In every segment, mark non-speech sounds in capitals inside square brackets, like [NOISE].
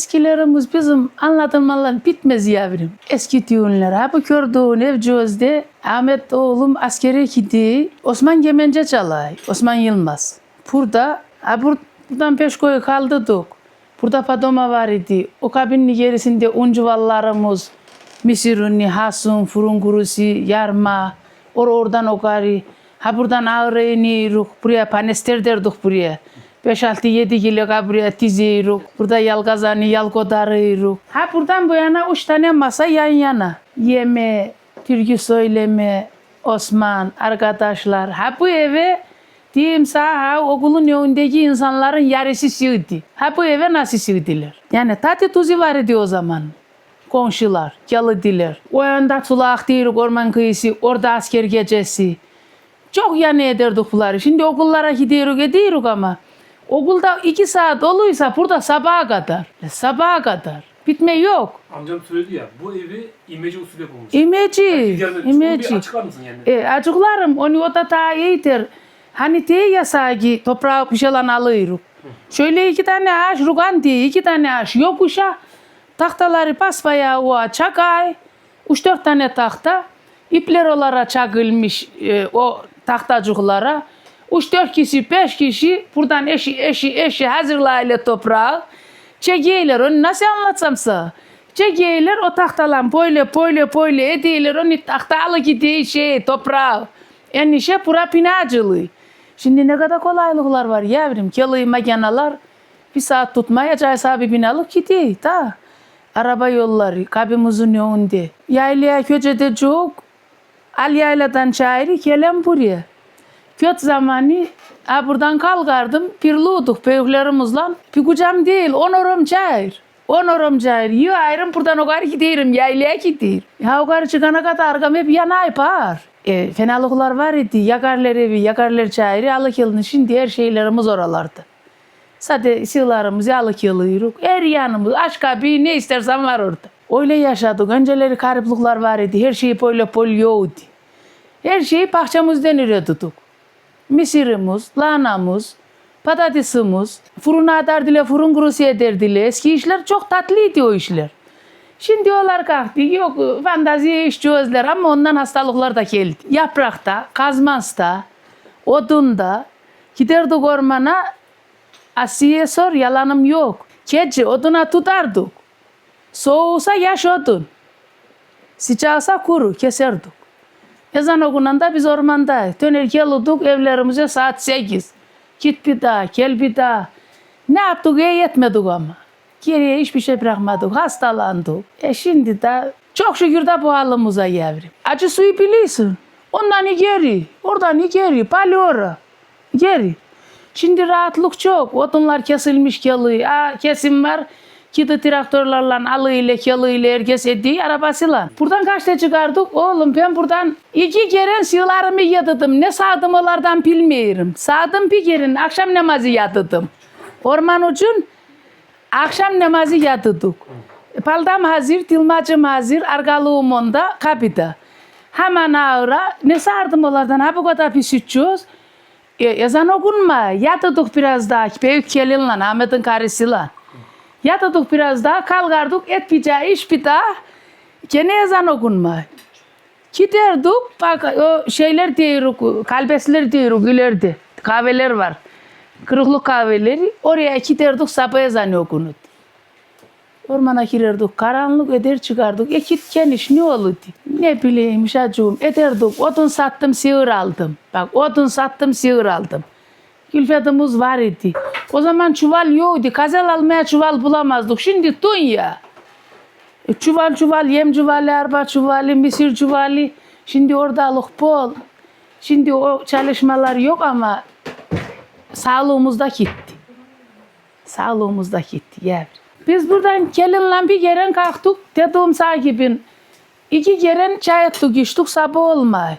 Eskilerimiz bizim anlatılmalar bitmez yavrum. Eski düğünler. Bu gördüğün evcözde Ahmet oğlum askere gitti. Osman Gemence çalay. Osman Yılmaz. Burada, ha bur- buradan Peşko'yu kaldırdık. Burada Padoma var idi. O kabinin gerisinde uncuvallarımız, misir ünlü, hasun, fırın kurusu, yarma, or oradan okari. Ha buradan ağrı iniyoruz. Buraya panester derdik buraya. 5-6-7 kilo buraya diziyoruz. Burada yalgazanı yalgodarıyoruz. Ha buradan bu yana üç tane masa yan yana. Yeme, türkü söyleme, Osman, arkadaşlar. Ha bu eve diyeyim sana okulun önündeki insanların yarısı sığdı. Ha bu eve nasıl sığdılar? Yani tatlı tuzu var idi o zaman komşular, geldiler. O yanda tulak değil, orman kıyısı, orada asker gecesi. Çok yani ederdik bunları. Şimdi okullara gidiyoruz, ediyoruz ama okulda iki saat oluysa burada sabaha kadar. E, Sabaha kadar. Bitme yok. Amcam söyledi ya bu evi imece usulü yapılmış. İmeci, Yani bir imeci. açıklar mısın yani? E, acıklarım onu o da daha iyidir. Hani diye ya sanki toprağı bir şeyler alıyoruz. Şöyle iki tane ağaç rugan diye iki tane ağaç yokuşa tahtaları basbayağı o çakay. Üç dört tane tahta ipler olarak çakılmış e, o tahtacıklara. Üç dört kişi beş kişi buradan eşi eşi eşi hazırlayla toprağı. Çekiyorlar onu nasıl anlatsam sana. Çekiyorlar o tahtalan böyle böyle böyle ediyorlar onu tahtalı gidiyor şey toprağı. Yani şey pura pinacılığı. Şimdi ne kadar kolaylıklar var yavrum. Kelıyı makinalar bir saat tutmayacak bir binalık gidiyor da. Araba yolları kabimizin önünde. Yaylaya köçede çok. Al yayladan çayırı gelen buraya. Köt zamanı ha buradan kalkardım pirluduk büyüklerimizle. Bir kucam değil on orum çayır. On orum çayır. Yiyor ayrım buradan o kadar gidiyorum yaylaya gidiyorum. Ya o kadar çıkana kadar arkam hep yanay par. E, fenalıklar var idi. Yakarlar evi, yakarlar çayırı. Alık yılını şimdi her şeylerimiz oralardı. Sadece sığlarımızı alık yılıyoruz. Her yanımız aşk abi ne istersen var orada. Öyle yaşadık. Önceleri karıplıklar var idi. Her şey böyle böyle yoktu. Her şeyi bahçemizden üretiyorduk. Mısırımız, lahanamız, patatesimiz, fırına atardılar, fırın kurusu ederdiler. Eski işler çok tatlıydı o işler. Şimdi onlar kalktı. Yok fantaziye iş çözdüler ama ondan hastalıklar da geldi. Yaprakta, kazmasta, odunda giderdik ormana. Asiye sor yalanım yok. Gece oduna tutardık. Soğusa yaş odun. Sıcaksa kuru keserdik. Ezan okunanda biz ormanda döner geliyorduk evlerimize saat 8. Git bir daha, gel bir daha. Ne yaptık? İyi yetmedik ama. Geriye hiçbir şey bırakmadık. Hastalandık. E şimdi de çok şükür de bu halimize yavrum. Acı suyu biliyorsun. Ondan geri, oradan geri, palyora. Geri. Şimdi rahatlık çok. Odunlar kesilmiş geliyor. Aa, kesim var. Gidi traktörlerle alıyla kelıyla herkes ediyor arabasıyla. Buradan kaçta çıkardık? Oğlum ben buradan iki kere sığlarımı yadıdım. Ne sağdım onlardan bilmiyorum. Sağdım bir kere akşam namazı yadıdım. Orman ucun akşam namazı yadıdık. Paldam hazır, dilmacım hazır, argalığım onda, kapıda. Hemen ağıra, ne sardım onlardan, ha bu kadar pişireceğiz. E, ezan okunma, yatıdık biraz daha, büyük gelinle, Ahmet'in karısıyla. Yatıdık biraz daha, kalkardık, et daha, iş bir daha. Gene ezan okunma. Giderdik, bak o şeyler diyoruz, kalbesler diyoruz, ileride. Kahveler var. Kırıklık kahveleri. Oraya giderdik, sabah ezanı okunurdu. Ormana girerdik, karanlık eder çıkardık. Ekit geniş ne olurdu? Ne bileyim şacığım ederdik. Odun sattım, sığır aldım. Bak odun sattım, sığır aldım. Külfetimiz var idi. O zaman çuval yoktu. Kazal almaya çuval bulamazdık. Şimdi dünya. E, çuval çuval, yem çuvali, arpa çuvali, misir çuvali. Şimdi oradalık bol. Şimdi o çalışmalar yok ama sağlığımız da gitti. Sağlığımız da gitti yavrum. Biz buradan gelinle bir kere kalktık. Dediğim sahibin iki kere çay ettik içtik sabah olmay.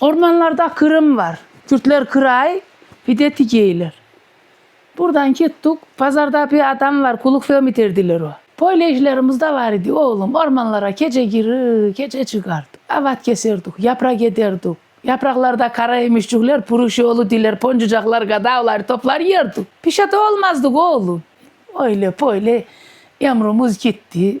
Ormanlarda kırım var. Kürtler kıray, bir de tikeyler. Buradan gittik. Pazarda bir adam var. Kuluk fiyom bitirdiler o. Böyle işlerimiz de var idi oğlum. Ormanlara gece girir, gece çıkardık. Avat keserdik, yaprak ederdik. Yapraklarda kara emişçükler, puruşoğlu diler, poncucaklar, gadavlar toplar yerdik. Bir şey de olmazdık oğlum. Öyle böyle emrimiz gitti.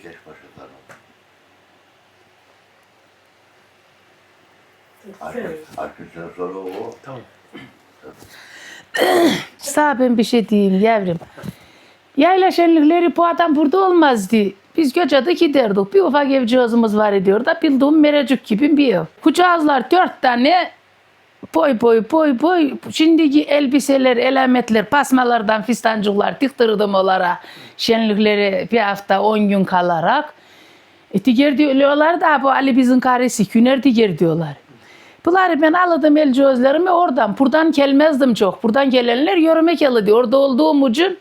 Arkasından sonra o. Tamam. [COUGHS] Ben bir şey diyeyim yavrum. Yayla şenlikleri bu adam burada olmazdı. Biz Göce'de giderdik. Bir ufak evcihazımız var ediyor da bildiğim merecik gibi bir ev. Kucağızlar dört tane boy boy boy boy. Şimdiki elbiseler, elametler, pasmalardan fistancıklar diktirdim onlara. Şenlikleri bir hafta on gün kalarak. E, diyorlar da bu Ali bizim karısı Küner diğer diyorlar. Bunları ben aldım el cihazlarımı oradan. Buradan gelmezdim çok. Buradan gelenler yoruma geldi. Orada olduğum için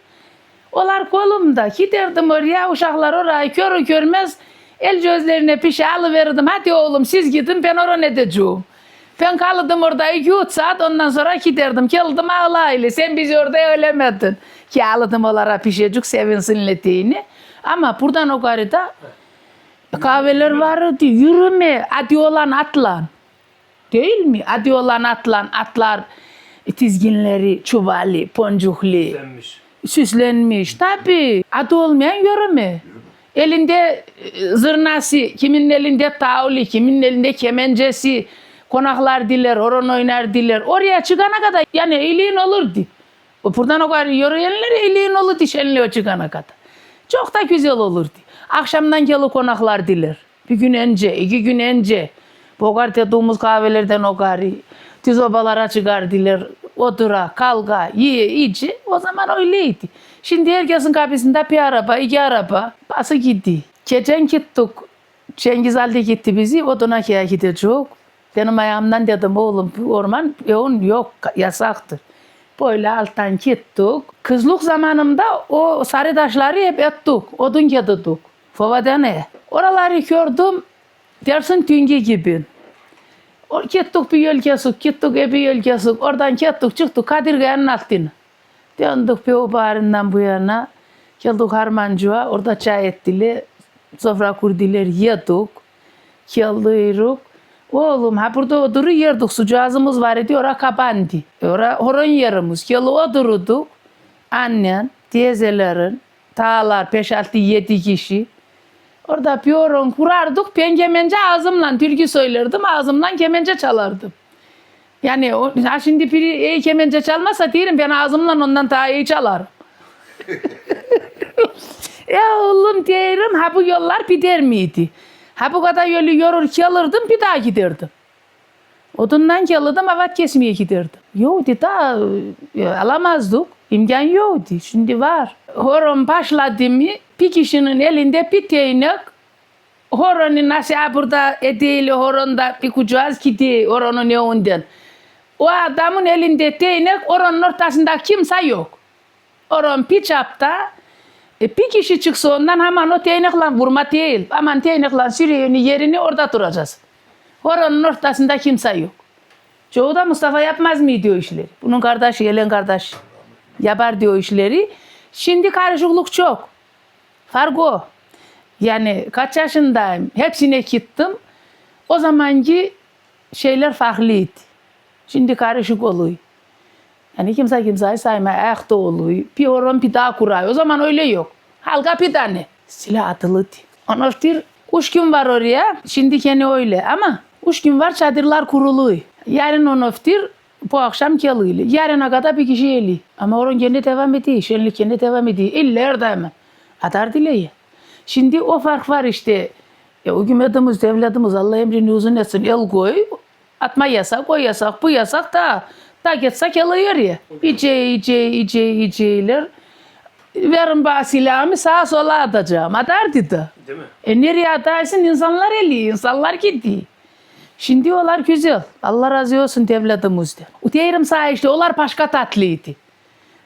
Olar kolumda. Giderdim oraya uşaklar orayı körü görmez el gözlerine pişe alıverirdim. Hadi oğlum siz gidin ben oraya ne edeceğim. Ben kaldım orada iki üç saat ondan sonra giderdim. Geldim ağlayla sen bizi orada ölemedin. Ki aldım olara pişecek sevinsin letiğini. Ama buradan o garıda kahveler vardı. Yürüme. Hadi olan atlan. Değil mi? Hadi olan atlan. Atlar tizginleri, çuvali, poncuklu Denmiş. süslenmiş. Tabii. Adı olmayan yürüme. Elinde e, zırnası, kimin elinde tavli, kimin elinde kemencesi, konaklar diler, horon oynar diler. Oraya çıkana kadar yani iyiliğin olurdu. O buradan o kadar yürüyenler iyiliğin olurdu şenliğe çıkana kadar. Çok da güzel olurdu. Akşamdan gelip konaklar diler. Bir gün önce, iki gün önce. Bogar dediğimiz kahvelerden o gari. Düz obalara çıkardılar. Otura, kalka, yiye, içi. O zaman öyleydi. Şimdi herkesin kapısında bir araba, iki araba. Bası gitti. Geçen gittik. Cengiz Ali gitti bizi. Odunaki'ye gidecek. Benim ayağımdan dedim oğlum orman yoğun yok yasaktır. Böyle alttan gittik. Kızlık zamanımda o sarı taşları hep ettik. Odun yedik. Fovadene. Oraları gördüm. Dersin tünge gibi. O gittik bir yol kesik, gittik bir yol kesik. Oradan gittik çıktık Kadirga'nın altına. Döndük bir o bağrından bu yana. Geldik Harmancığa. Orada çay ettiler. Sofra kurdiler yedik. Geldik. Oğlum ha burada oturup yerdik. Sucağızımız var idi. Ora kapandı. Ora horon yerimiz. Gel oturduk. Annen, teyzelerin, tağlar 5-6-7 kişi. Orada bir kurardık. Ben kemence ağzımla türkü söylerdim. Ağzımdan kemence çalardım. Yani o, ha şimdi biri iyi kemence çalmasa diyelim ben ağzımla ondan daha iyi çalarım. [LAUGHS] ya oğlum diyelim ha bu yollar bider miydi? Ha bu kadar yolu yorur gelirdim bir daha giderdim. Odundan gelirdim avat kesmeye giderdim. Yoktu da e, alamazdık. İmkan yoktu. Şimdi var. Horon başladı mı bir kişinin elinde bir değnek Horonun nasıl burada edeğiyle horonda bir kucağız gidiyor horonun önünden. O adamın elinde değnek oranın ortasında kimse yok. Oran bir çapta e, bir kişi çıksa ondan hemen o değnekle vurma değil. Aman değnekle sürüyeni yerini orada duracağız. Horonun ortasında kimse yok. Çoğu da Mustafa yapmaz mı diyor işleri. Bunun kardeşi, Yelen kardeş yapar diyor işleri. Şimdi karışıklık çok. Fark o. Yani kaç yaşındayım. Hepsine gittim. O zamanki şeyler farklıydı. Şimdi karışık oluyor. Yani kimse kimseyi saymaya ayakta oluyor. Bir oran bir daha kuruyor. O zaman öyle yok. Halka bir tane. Silah atılıydı. Onoftir üç gün var oraya. Şimdi gene öyle ama üç gün var çadırlar kuruluyor. Yarın onoftir bu akşam geliyor. Yarına kadar bir kişi eli. Ama oran gene devam ediyor. Şenlik gene devam ediyor. İlla orada hemen. Atar dileği. Şimdi o fark var işte. E, hükümetimiz, devletimiz Allah emrini uzun etsin. El koy. Atma yasak, o yasak, bu yasak da. Da gitsek alıyor ya. İyice, iyice, iyice, iyiceyler. Verin bana silahımı sağa sola atacağım. Atardı da. Değil mi? E nereye atarsın? İnsanlar eli, insanlar gitti. Şimdi olar güzel. Allah razı olsun devletimizden. O diyelim sana işte olar başka tatlıydı.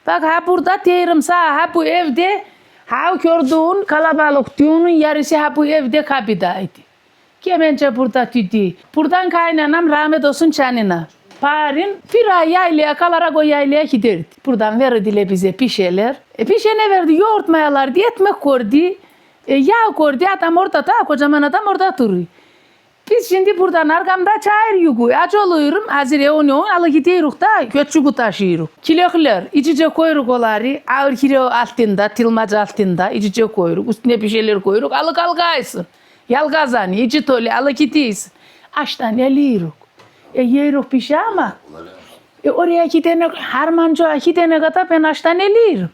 Bak ha burada diyelim sana ha bu evde ha gördüğün kalabalık düğünün yarısı ha bu evde kapıdaydı. Kemence burada tüdü. Buradan kaynanam rahmet olsun canına. Parin bir ay yaylaya kalarak o yaylaya giderdi. Buradan verdiler bize bir şeyler. E bir şey ne verdi? Yoğurt mayalardı, ekmek koydu. E, yağ koydu. Adam orada da kocaman adam orada duruyor. Biz şimdi buradan arkamda çayır yugu. Acı oluyorum. Hazır onu alı gidiyoruz da göçübü taşıyoruz. Kiloklar içice koyuruk oları. Ağır kilo altında, tilmacı altında içice koyuruk. Üstüne bir şeyler koyuruk. Alı kalkaysın. Yalgazani, içi toli alı gidiyorsun. Açtan eliyoruz. E yiyoruz bir şey ama e oraya gidene, harmanca gidene kadar ben açtan eliyorum.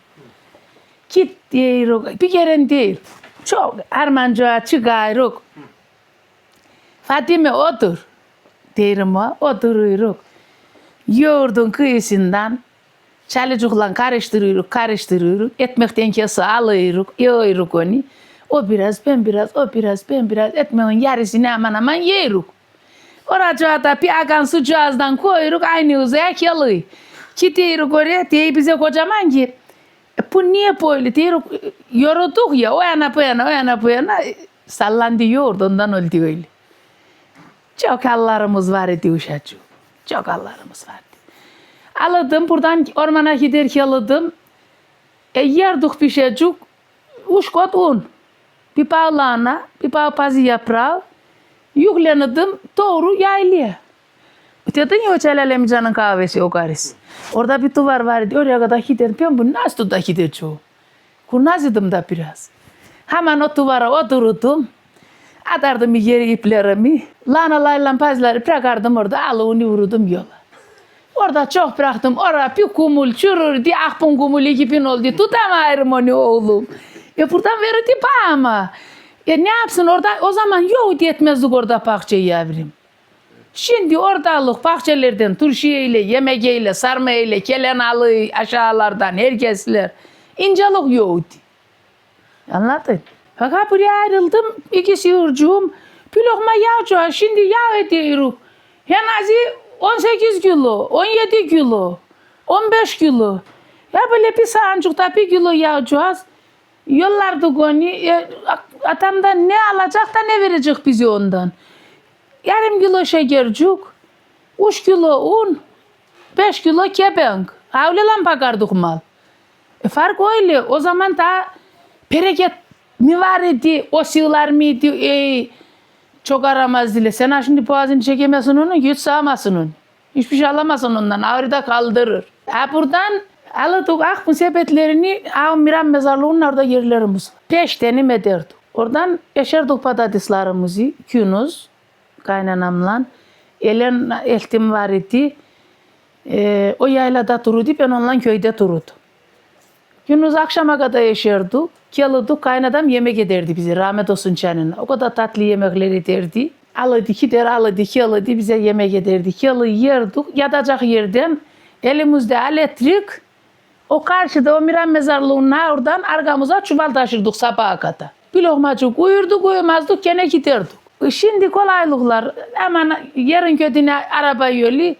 Git diyoruz. Bir kere değil. Çok harmanca çıkıyoruz. Fatime otur. Derim o, oturuyoruz. Yoğurdun kıyısından çalıcıkla karıştırıyoruz, karıştırıyoruz. Ekmekten kese alıyoruz, yiyoruz onu. O biraz, ben biraz, o biraz, ben biraz. Ekmeğin yarısını hemen hemen yiyoruz. Oracığa da bir akan su cihazdan koyuyoruz, aynı uzaya kalıyor. Gidiyoruz oraya, diye bize kocaman ki, "E, bu niye böyle diyoruz, yorulduk ya, o yana bu yana, o yana bu yana, e, sallandı yoğurdu, ondan öldü öyle. Çok hallarımız var idi uşacık. Çok hallarımız vardı. Aladım buradan ormana giderken aladım. E yerdik bir şeycik. Üç kot un. Bir bağlana, bir bağ pazı yaprağı. Yüklendim doğru yaylaya. Dedin ya o Celal amcanın kahvesi o karısı. Orada bir duvar vardı. Oraya kadar giderim. Ben bunu nasıl da gideceğim? Kurnazdım da biraz. Hemen o duvara otururdum. Atardım yeri iplerimi. Lanalayla pazları bırakardım orada. Alıvını vururdum yola. Orada çok bıraktım. Orada bir kumul çürürdü. Akbun kumulu gibi oldu. Tutamayırım onu oğlum. E buradan verirdi ama. E ne yapsın orada? O zaman yok yetmezdik orada bahçeyi yavrum. Şimdi oradalık bahçelerden turşiyeyle, yemeğiyle, sarmayla, kelen alı aşağılardan herkesler. İncelik yoktu. Anladın? Fakat buraya ayrıldım. İkisi hırcığım. Bir lokma yağ Şimdi yağ ediyoruz. En azı 18 kilo, 17 kilo, 15 kilo. Ya böyle bir sancukta bir kilo yağacağız. Yollardık onu. E, atamdan ne alacak da ne verecek bize ondan. Yarım kilo şekercik, 3 kilo un, 5 kilo kepenk. Öyle lan bakardık mal. E fark öyle. O zaman da bereket mi var idi? O sığlar mıydı? E, çok aramaz dile. Sen şimdi boğazını çekemezsin onu, güç sağmasın onu. Hiçbir şey alamazsın ondan. Ağrıda kaldırır. Ha buradan alırdık ah bu sepetlerini ha Miran mezarlığının orada yerlerimiz. Beş tane mederdik. Oradan yaşardık patateslerimizi, künüz, kaynanamla. Elen eltim var idi. E, o yaylada dururdu, ben onunla köyde dururdum. Gündüz akşama kadar yaşardık. Gelirdik, kaynadam yemek ederdi bize, rahmet olsun canına. O kadar tatlı yemekler ederdi. Alırdı, gider, alırdı, alırdı, bize yemek ederdi. Yalı yerdik, yatacak yerden elimizde elektrik, o karşıda o Miran mezarlığına oradan arkamıza çuval taşırdık sabaha kadar. Bir lokmacık uyurduk, uyumazdık, gene giderdik. E Şimdi kolaylıklar, hemen yarın kötüne araba yolu,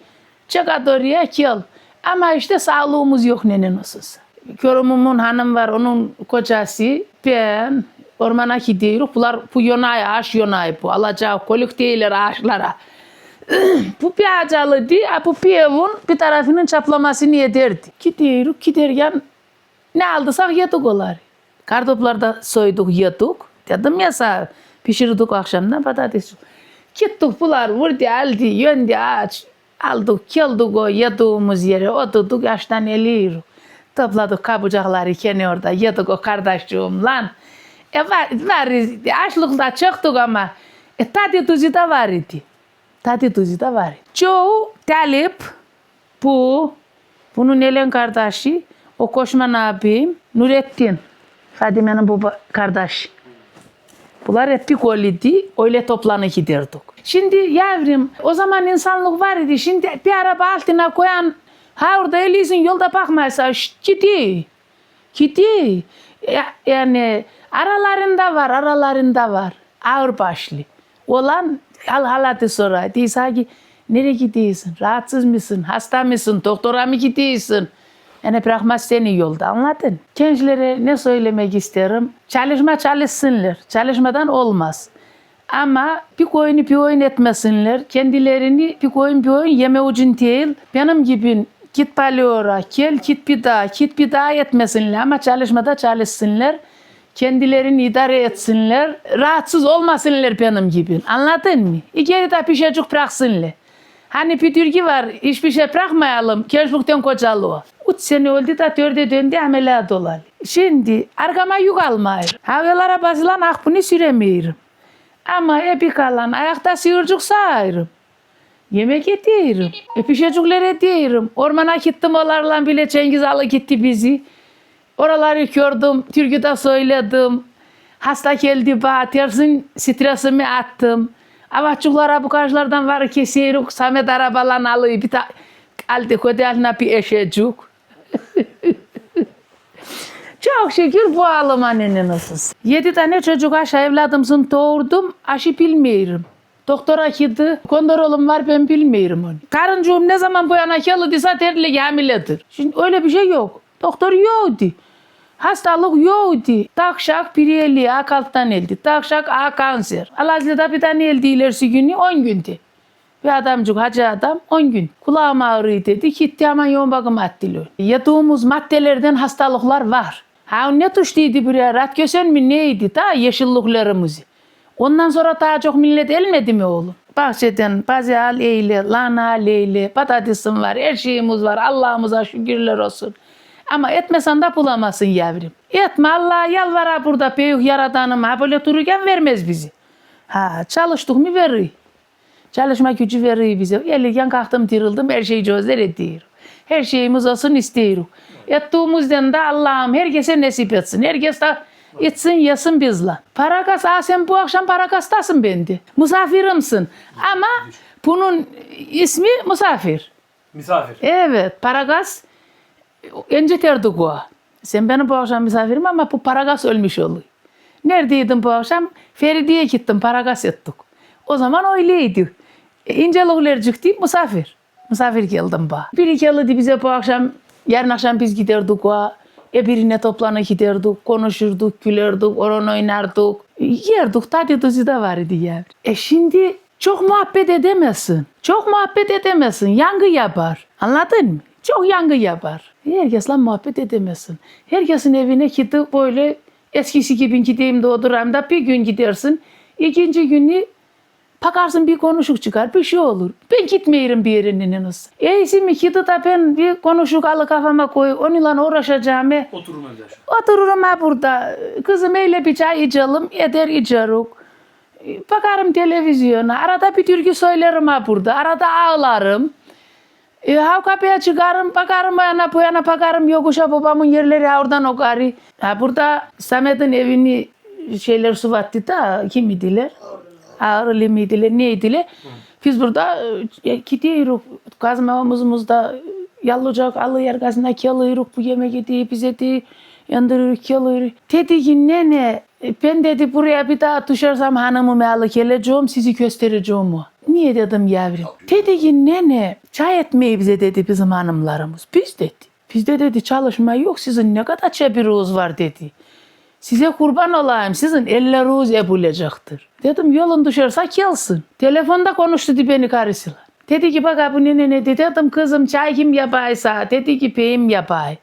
çık at oraya gel. Ama işte sağlığımız yok nene nasılsa. Körümümün hanım var, onun kocası, ben ormana gidiyoruz. Bunlar bu yonay, ağaç yonay bu. Alacağı kolik değiller ağaçlara. [CLEARS THROAT] bu bir ağacalı di, bu bir evin bir tarafının çaplamasını ederdi. Gidiyoruz, giderken ne aldıysak yedik onları. Kartoplar da soyduk, yedik. Dedim ya sana, pişirdik akşamdan patates. Gittik bunlar vurdu, aldı, yöndü ağaç. Aldık, geldik o yediğimiz yere, oturduk, yaştan eliyoruz. Topladık kabucakları kendi orada, yedik o kardeşciğimle. E var, var idi, açlıkta çoktuk ama e, tadı tuzu da var idi. Tadı tuzu da var idi. Çoğu Talip, bu, bunun Elen kardeşi, o Koşman abim, Nurettin, Fadime'nin baba kardeşi. Bunlar hep bir koliydi. Öyle toplanıp giderdik. Şimdi yavrum o zaman insanlık var idi. Şimdi bir araba altına koyan ha orada elisin yolda gidiyor. Gidiyor. Ya- Yani aralarında var aralarında var. Ağır başlı. Olan hal halatı sonra. Diyse ki nereye gidiyorsun? Rahatsız mısın? Hasta mısın? Doktora mı gidiyorsun? Yani bırakmaz seni yolda anladın? Gençlere ne söylemek isterim? Çalışma çalışsınlar. Çalışmadan olmaz. Ama bir koyunu bir oyun etmesinler. Kendilerini bir koyun bir oyun yeme ucun değil. Benim gibi git palyora, gel git bir daha, git bir daha etmesinler. Ama çalışmada çalışsınlar. Kendilerini idare etsinler. Rahatsız olmasınlar benim gibi. Anladın mı? İkeri de bir şeycik bıraksınlar. Hani bir türkü var. Hiçbir şey bırakmayalım. Keşbukten kocalı. Üç sene oldu da dörde döndü ameliyat olalı. Şimdi arkama yük almayır. Havalara basılan akbını süremiyorum. Ama epi kalan ayakta sıyırcık sağırım. Yemek ediyorum. E pişecekler ediyorum. Ormana gittim onlarla bile Cengiz Alı gitti bizi. Oraları gördüm. Türküde söyledim. Hasta geldi bana. Tersin stresimi attım. Avaççıklara bu karşılardan var kesiyoruz. Samet arabalan alıyor. Bir ta aldı kodeline bir eşecik. [LAUGHS] Çok şükür bu Almanya'nın nasılsın. Yedi tane çocuk aşı evladımsın doğurdum. Aşı bilmiyorum. Doktora gitti. Kondorolum var ben bilmiyorum onu. Karıncığım ne zaman bu yana geldi terli hamiledir. Şimdi öyle bir şey yok. Doktor yoktu. Hastalık yoktu. Takşak piriyeli akalttan eldi. Takşak a kanser. Alazlı'da bir tane eldi ilerisi günü 10 gündü. Bir adamcık hacı adam 10 gün. Kulağım ağrıyor dedi. Gitti hemen yoğun bakım attılar. Yediğimiz maddelerden hastalıklar var. Ha ne tuştuydu buraya? Ratkösen mi neydi? Ta yeşilliklerimizi. Ondan sonra daha çok millet elmedi mi oğlum? Bahçeden bazı eyle, lana leyle, patatesim var, her şeyimiz var. Allah'ımıza şükürler olsun. Ama etmesen de bulamazsın yavrum. Etme Allah'a yalvara burada büyük yaradanım. Ha böyle dururken vermez bizi. Ha çalıştık mı verir. Çalışma gücü veriyor bize. Elirken kalktım dirildim her şeyi çözer ediyor. Her şeyimiz olsun istiyoruz. Ettiğimizden de Allah'ım herkese nasip etsin. Herkes de içsin yesin bizle. Paragas, aa sen bu akşam Paragas'tasın bendi. Misafirimsin. Ama bunun ismi misafir. Misafir. Evet, Paragas önce terdik o. Sen benim bu akşam misafirim ama bu Paragas ölmüş oluyor. Neredeydin bu akşam? Feridi'ye gittim, Paragas ettik. O zaman öyleydi. E, İncelikler çıktı, misafir. Misafir geldim ba. Biri geldi bize bu akşam, yarın akşam biz giderdik o. E birine toplanıp giderdik, konuşurduk, gülerdik, oran oynardık. Yerdik, tadı tuzu da var idi ya. E şimdi çok muhabbet edemezsin. Çok muhabbet edemezsin. Yangı yapar. Anladın mı? Çok yangı yapar. Herkesle muhabbet edemezsin. Herkesin evine gidip böyle eskisi gibi gideyim de oturayım da bir gün gidersin. İkinci günü bakarsın bir konuşuk çıkar bir şey olur. Ben gitmeyirim bir yerinin nasıl. Eysi mi gidi da ben bir konuşuk alı kafama koy onunla uğraşacağım. Oturum evde. Otururum ha burada. Kızım öyle bir çay içelim. Eder içerik. Bakarım televizyona. Arada bir türkü söylerim ha burada. Arada ağlarım. E, ha kapıya çıkarım, bakarım yana bu yana bakarım yokuşa babamın yerleri ha oradan o gari. Ha burada Samet'in evini şeyler suvattı da kim idiler? Ağrılı mıydılar, neydiler? Biz burada e, gidiyoruz. Kazma omuzumuzda yallıcak alı yergasına kalıyoruz. Bu yemek yediği bize de yandırıyoruz, kalıyoruz. Dedi ki nene e, ben dedi buraya bir daha düşersem hanımımı alıp geleceğim sizi göstereceğim o. Niye dedim yavrum? Dedi ki nene çay etmeyi bize dedi bizim hanımlarımız. Biz dedi. Bizde dedi çalışma yok sizin ne kadar çebiriniz var dedi. Size kurban olayım sizin elleriniz ebulacaktır. Dedim yolun düşerse gelsin. Telefonda konuştu beni karısıyla. Dedi ki bak bu nene ne dedi. Dedim kızım çay kim yapaysa. Dedi ki beyim yapay.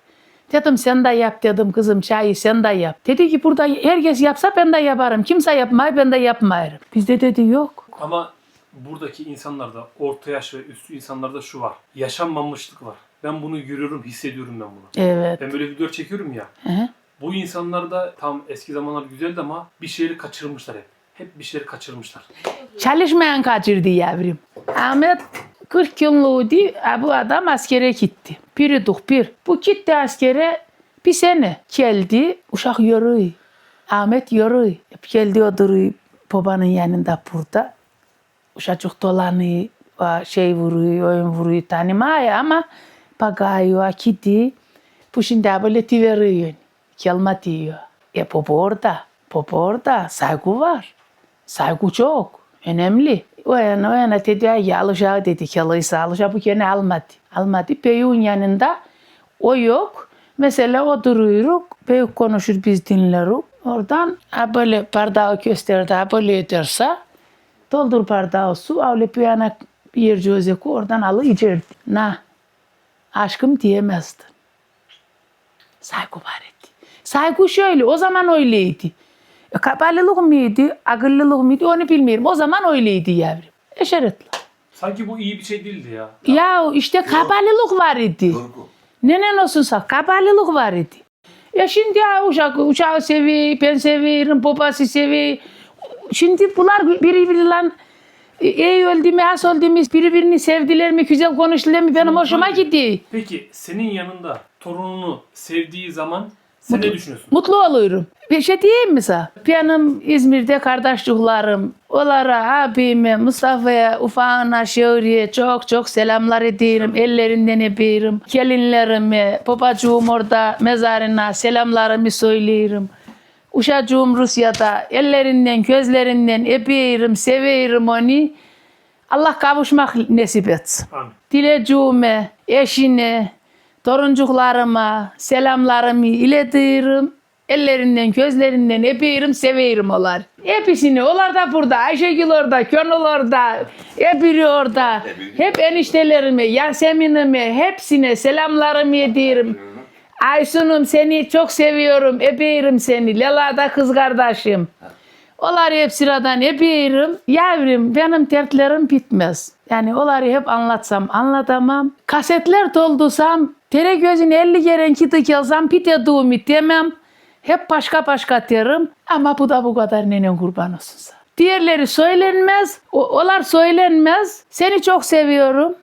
Dedim sen de yap dedim kızım çayı sen de yap. Dedi ki burada herkes yapsa ben de yaparım. Kimse yapmay ben de yapmayırım. Bizde dedi yok. Ama buradaki insanlarda, orta yaş ve üstü insanlarda şu var. Yaşanmamışlık var. Ben bunu görüyorum, hissediyorum ben bunu. Evet. Ben böyle video çekiyorum ya. Hı. Bu insanlar da tam eski zamanlar güzeldi ama bir şeyleri kaçırmışlar hep. Hep bir şeyleri kaçırmışlar. Çalışmayan kaçırdı yavrum. Ahmet 40 yıllıydı. Ha, Bu adam askere gitti. Biridik bir. Bu gitti askere bir sene. Geldi. Uşak yürüyor. Ahmet yürüyor. Hep geldi oturuyor babanın yanında burada. Uşacık dolanıyor. Şey vuruyor, oyun vuruyor. Tanımıyor ama bakıyor, gitti. Bu şimdi böyle tiveriyor. Kelma diyor. E baba orada. Baba orada. Saygı var. Saygı çok. Önemli. O yana o yana dedi ya alışağı dedi. Kalıysa alışağı bu gene almadı. Almadı. Beyun yanında o yok. Mesela oturuyoruz. Büyük konuşur biz dinleriz. Oradan böyle bardağı gösterdi. Böyle ederse doldur bardağı su. Öyle bir yana bir yer cözeku oradan alı içerdi. Na aşkım diyemezdi. Saygı var etti. Saygı şöyle. O zaman öyleydi. E, kabalılık mıydı, akıllılık mıydı onu bilmiyorum. O zaman öyleydi yavrum. Eşeretler. Sanki bu iyi bir şey değildi ya. Ya işte kabalılık var idi. Turku. Nenen olsunsa kabalılık var idi. Ya şimdi ya uşak, uşağı seviyor, ben seviyorum, babası seviyor. Şimdi bunlar birbiriyle iyi öldü mü, az öldü mü, birbirini sevdiler mi, güzel konuştular mı benim hoşuma gitti. Peki senin yanında torununu sevdiği zaman sen ne düşünüyorsun? Mutlu oluyorum. Bir şey diyeyim mi sana? Benim İzmir'de kardeşliklerim, onlara, abime, Mustafa'ya, ufağına, Şevri'ye çok çok selamlar ediyorum. Ellerinden öpüyorum. Gelinlerime, babacığım orada mezarına selamlarımı söylüyorum. Uşacığım Rusya'da ellerinden, gözlerinden öpüyorum, seviyorum onu. Allah kavuşmak nasip etsin. Amin. Dileceğime, eşine, toruncuklarıma selamlarımı iletiyorum. Ellerinden, gözlerinden öpüyorum, seviyorum onlar. Hepsini, onlar da burada. Ayşegül orada, Gönül orada, öbürü orada. Hep eniştelerime, Yasemin'ime, hepsine selamlarımı ediyorum. Aysun'um seni çok seviyorum, öpüyorum seni. Lela da kız kardeşim. Onları hep sıradan öpüyorum. Yavrum benim dertlerim bitmez. Yani onları hep anlatsam anlatamam. Kasetler doldusam, tere gözün 50 kere kitik yazsam bitediğimi demem. Hep başka başka derim. Ama bu da bu kadar nenem kurban olsun sana. Diğerleri söylenmez. Onlar söylenmez. Seni çok seviyorum.